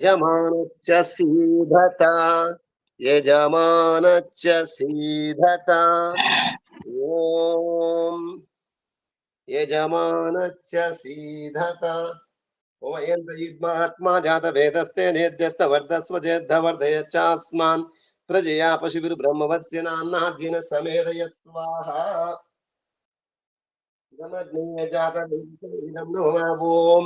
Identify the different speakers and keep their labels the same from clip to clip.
Speaker 1: यजमानच्च सीधता यजमानच्च सीधता। ॐ यजमानच्च सीधता। ओमयन्त्रयुद्मात्मा जातभेदस्ते नेद्यस्तवर्धस्व चेद्धवर्धयच्चास्मान् प्रजया पशुभिर्ब्रह्मवत्स्य नाम्नाद्येन समेधय स्वाहा गमग्नेयजातमिदं नो ॐ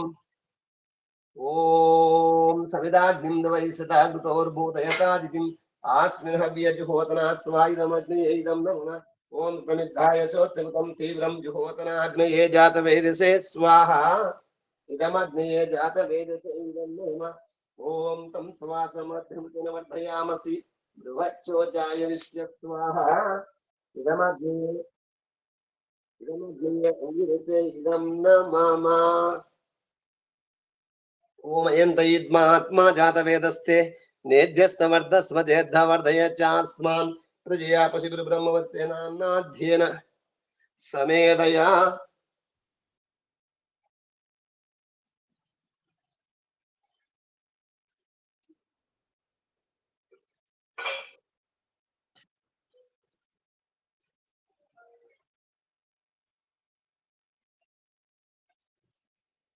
Speaker 1: ॐ सविदाग्निं वै सदागुतोर्भूतयतादितिम् आस्मिन् हव्यजुहोतना स्वायुधमग्नियैदं नमुनः ॐ स्वनिद्धाय शोत्सकृतं तीव्रं जुहोतनाग्नये जातवेदसे स्वाहा। इदमग्नये जातवेदसे इदं नमुनः ॐ तं त्वा समर्थं वर्धयामसि। बृहच्चोचाय विश्य स्वाहा। इदमग्नये इदमग्नये अङ्गिरसे इदं न मम ओमयन्तयिद्मात्मा जातवेदस्ते नेद्यस्तवर्धस्व चेद्धवर्धय चास्मान् प्रजया पशिगुरुब्रह्मवत्सेनान्नाध्येन समेधया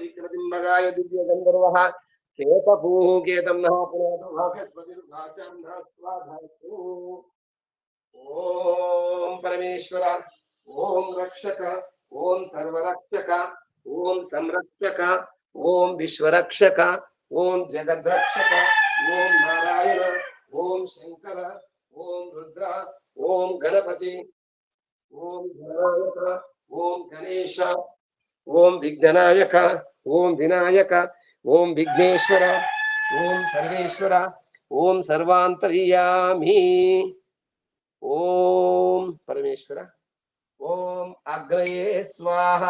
Speaker 1: विक्रतिम्बगाय दिव्यगन्धर्वः केतपूः केतं नः ॐ परमेश्वर, ॐ रक्षक, ॐ सर्वरक्षक, ॐ संरक्षक, ॐ विश्वरक्षक, ॐ जगद्रक्षक, ॐ नारायण, ॐ शङ्कर, ॐ रुद्र, ॐ गणपति, ॐ गणनायक ॐ गणेश, ॐ विघ्ननायक ఓం వినాయక ఓం విఘ్నేశ్వర ఓం సర్వేశ్వర ఓం సర్వాంతర్యామి. ఓం పరమేశ్వర ఓం అగ్రయే స్వాహ.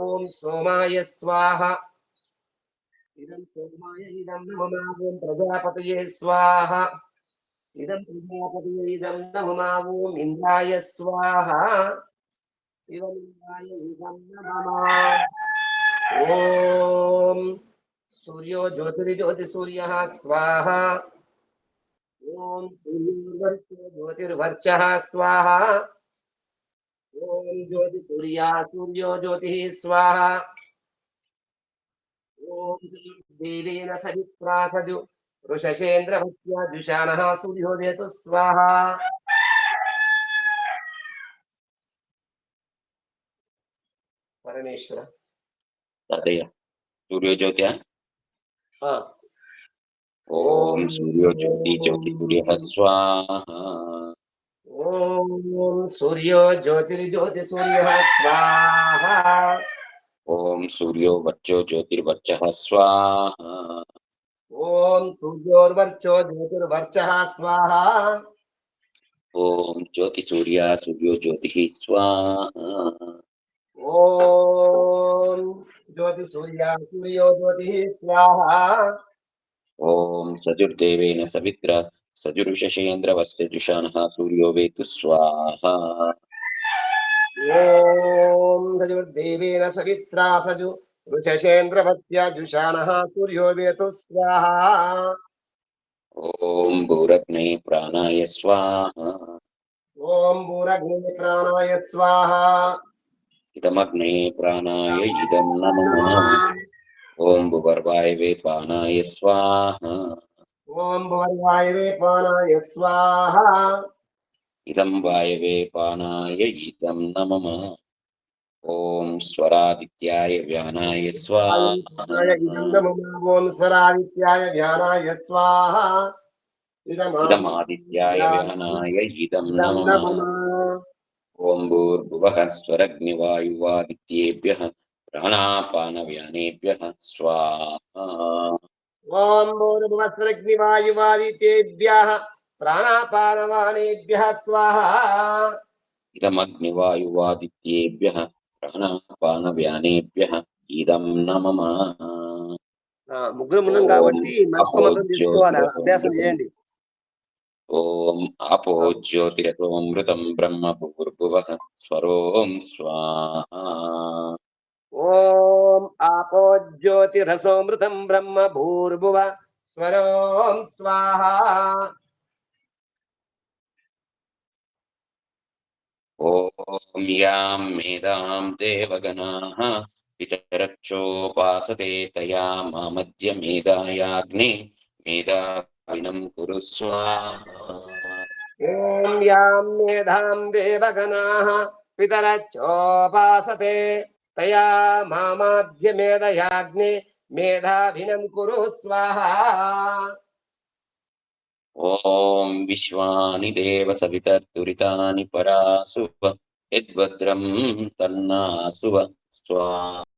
Speaker 1: ఓం సోమాయ స్వాహ. ఇదం సోమాయ ఇదం నమమా ఓం ప్రజాపతయే స్వాహ. ఇదం ప్రజాపతయే ఇదం నమమా ఓం ఇంద్రాయ స్వాహ. ఓం సూర్యో జ్యోతిర్జ్యోతి సూర్య స్వాహ ఓం సూర్యోర్వర్చో జ్యోతిర్వర్చ స్వాహ ఓం జ్యోతి సూర్య సూర్యో జ్యోతి స్వాహ ఓం దేవేన సవిత్రాసజు వృషశేంద్రభక్త్యా ద్విషాణ సూర్యోదయతు స్వాహ ಕಾರಣೇಶ್ವರ
Speaker 2: तदेव सूर्योज्योत्या ॐ सूर्योज्योति ज्योतिसूर्यः स्वाहा
Speaker 1: ॐ सूर्यो ज्योतिर्ज्योतिसूर्यः स्वाहा
Speaker 2: ॐ सूर्यो वर्चो ज्योतिर्वर्चः स्वाहा
Speaker 1: ॐ सूर्योर्वर्चो ज्योतिर्वर्चः स्वाहा
Speaker 2: ॐ सूर्यो ज्योति स्वाहा
Speaker 1: ॐ ज्योतिसूर्या सूर्यो ज्योतिः स्वाहा
Speaker 2: ॐ सजुर्देवेन सवित्र सजुरुषशेन्द्रवस्य जुषाणः सूर्यो वेतु स्वाहा।
Speaker 1: ओम सजुर्देवेन सवित्रा सजु ऋषशेन्द्रवत्या जुषाणः सूर्यो वेतु स्वाहा।
Speaker 2: ओम भूरग्ने प्राणाय स्वाहा।
Speaker 1: ओम भूरग्ने प्राणाय स्वाहा।
Speaker 2: इदमग्ने प्राणाय इदं नमः। ॐ भुवर्वायवे पानाय स्वाहा।
Speaker 1: ॐ भुवर्वायवे पानाय स्वाहा।
Speaker 2: इदं वायवे पानाय इदं नमः। ॐ स्वरादित्याय व्यानाय स्वाहा। ॐ
Speaker 1: स्वरादित्याय ध्यानाय स्वाहा। इदमादित्याय
Speaker 2: व्यानाय इदं नमः। ఓం భూర్భువ స్వరగ్నివాయువాదిత్యేభ్య ప్రాణాపానవ్యానేభ్య స్వాహా
Speaker 1: ఓం భూర్భువ స్వరగ్నివాయువాదిత్యేభ్య ప్రాణాపానవానేభ్య స్వాహా
Speaker 2: ప్రాణాపాన వ్యానేభ్య ఇదం నమ
Speaker 1: ముగ్గురు ఉన్నాం కాబట్టి మంచి తీసుకోవాలి. అభ్యాసం చేయండి.
Speaker 2: ఓం ఆపో జ్యోతిరథోమృతం బ్రహ్మ భూర్భువ స్వరోం స్వాహా
Speaker 1: ఓం ఆపో జ్యోతిరసోమృతం బ్రహ్మ భూర్భువ స్వరోం స్వాహా
Speaker 2: ఓం యాం మేధాం దేవగణా పితరక్షోపాసతే తయా మామధ్య మేధాయాగ్ని మేధా विनं कुरु
Speaker 1: ॐ यां मेधां देवगणाः पितरच्चोपासते तया मामाद्य मेधयाग्ने मेधाभिनं कुरु स्वाहा
Speaker 2: ॐ विश्वानि देव सवितर्दुरितानि परासुव यद्भद्रं तन्नासुव स्वा